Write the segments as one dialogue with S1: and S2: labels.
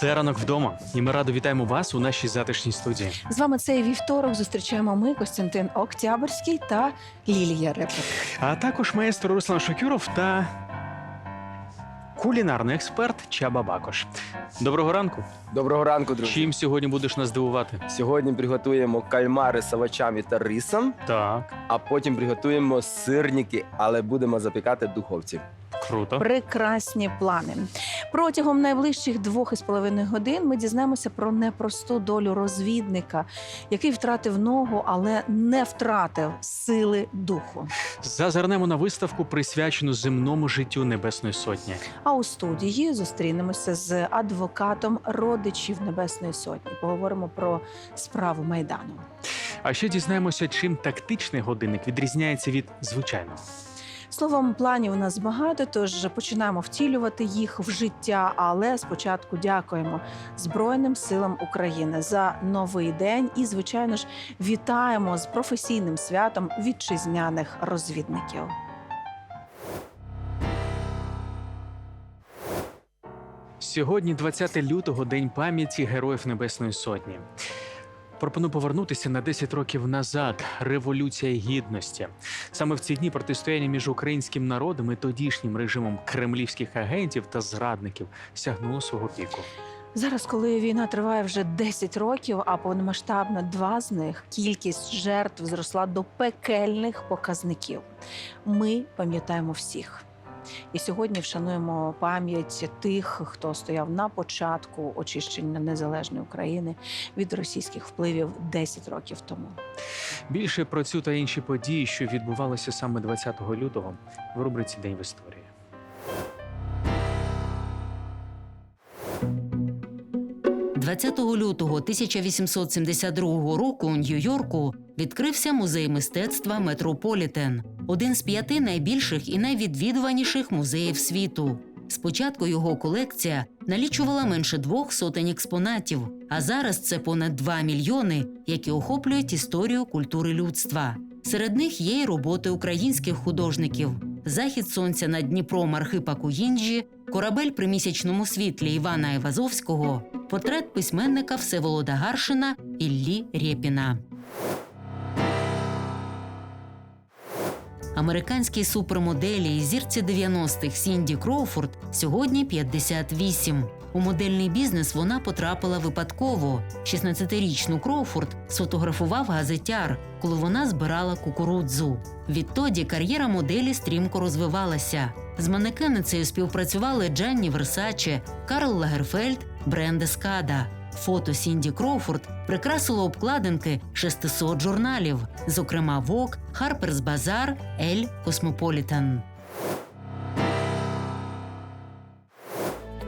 S1: Це ранок вдома, і ми радо вітаємо вас у нашій затишній студії.
S2: З вами цей вівторок зустрічаємо ми, Костянтин Октябрьський та Лілія Репик.
S1: А також маестро Руслан Шокюров та кулінарний експерт Чаба Бакош. Доброго ранку.
S3: Доброго ранку, друзі.
S1: Чим сьогодні будеш нас дивувати?
S3: Сьогодні приготуємо кальмари з овочами та рисом,
S1: Так,
S3: а потім приготуємо сирники, але будемо запікати в духовці.
S1: Круто.
S2: Прекрасні плани. Протягом найближчих двох із половиною годин ми дізнаємося про непросту долю розвідника, який втратив ногу, але не втратив сили духу.
S1: Зазирнемо на виставку, присвячену земному життю Небесної Сотні.
S2: А у студії зустрінемося з адвокатом родичів Небесної Сотні. Поговоримо про справу майдану.
S1: А ще дізнаємося, чим тактичний годинник відрізняється від звичайного.
S2: Словом, планів у нас багато, тож починаємо втілювати їх в життя. Але спочатку дякуємо Збройним силам України за новий день і, звичайно ж, вітаємо з професійним святом вітчизняних розвідників.
S1: Сьогодні, 20 лютого, день пам'яті Героїв Небесної Сотні. Пропоную повернутися на 10 років назад. Революція гідності. Саме в ці дні протистояння між українським народом і тодішнім режимом кремлівських агентів та зрадників сягнуло свого піку.
S2: Зараз, коли війна триває вже 10 років, а повномасштабно два з них, кількість жертв зросла до пекельних показників. Ми пам'ятаємо всіх. І сьогодні вшануємо пам'ять тих, хто стояв на початку очищення незалежної України від російських впливів 10 років тому.
S1: Більше про цю та інші події, що відбувалися саме 20 лютого, в рубриці День в історії.
S4: – 20 лютого 1872 року у Нью-Йорку відкрився музей мистецтва Метрополітен, один з п'яти найбільших і найвідвідуваніших музеїв світу. Спочатку його колекція налічувала менше двох сотень експонатів, а зараз це понад 2 мільйони, які охоплюють історію культури людства. Серед них є й роботи українських художників: Захід сонця над Дніпром Архипа Куїнджі, корабель при місячному світлі Івана Івазовського, портрет письменника Всеволода Гаршина Іллі Рєпіна. Американській супермоделі і зірці 90-х Сінді Кроуфорд сьогодні 58. У модельний бізнес вона потрапила випадково. 16-річну Кроуфорд сфотографував газетяр, коли вона збирала кукурудзу. Відтоді кар'єра моделі стрімко розвивалася. З манекеницею співпрацювали Джанні Версаче, Карл Лагерфельд, Бренде Скада. Фото Сінді Кроуфорд прикрасило обкладинки 600 журналів, зокрема Vogue, Harper's Bazaar, Elle Cosmopolitan.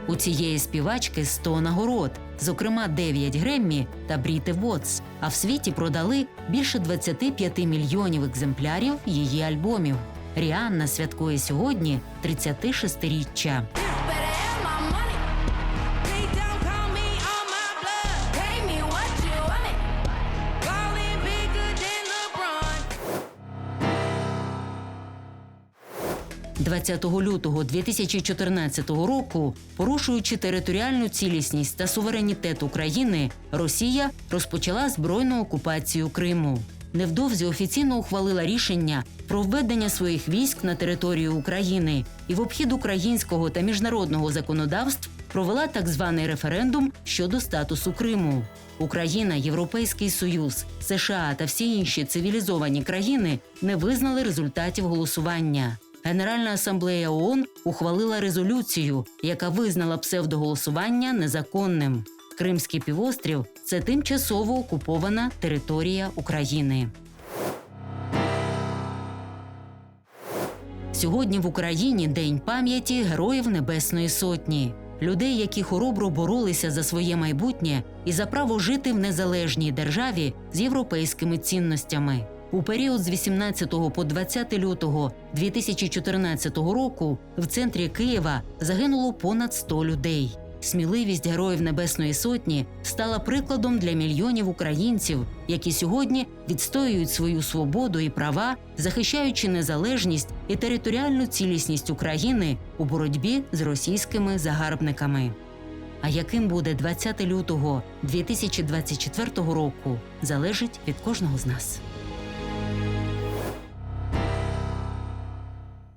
S4: У цієї співачки 100 нагород, зокрема 9 Греммі та Бріти Вотс. А в світі продали більше 25 мільйонів екземплярів її альбомів. Ріанна святкує сьогодні 36-річчя. 20 лютого 2014 року, порушуючи територіальну цілісність та суверенітет України, Росія розпочала збройну окупацію Криму. Невдовзі офіційно ухвалила рішення про введення своїх військ на територію України і в обхід українського та міжнародного законодавств провела так званий референдум щодо статусу Криму. Україна, Європейський Союз, США та всі інші цивілізовані країни не визнали результатів голосування. Генеральна асамблея ООН ухвалила резолюцію, яка визнала псевдоголосування незаконним. Кримський півострів це тимчасово окупована територія України. Сьогодні в Україні День пам'яті Героїв Небесної Сотні, людей, які хоробро боролися за своє майбутнє і за право жити в незалежній державі з європейськими цінностями. У період з 18 по 20 лютого 2014 року в центрі Києва загинуло понад 100 людей. Сміливість героїв Небесної Сотні стала прикладом для мільйонів українців, які сьогодні відстоюють свою свободу і права, захищаючи незалежність і територіальну цілісність України у боротьбі з російськими загарбниками. А яким буде 20 лютого 2024 року, залежить від кожного з нас.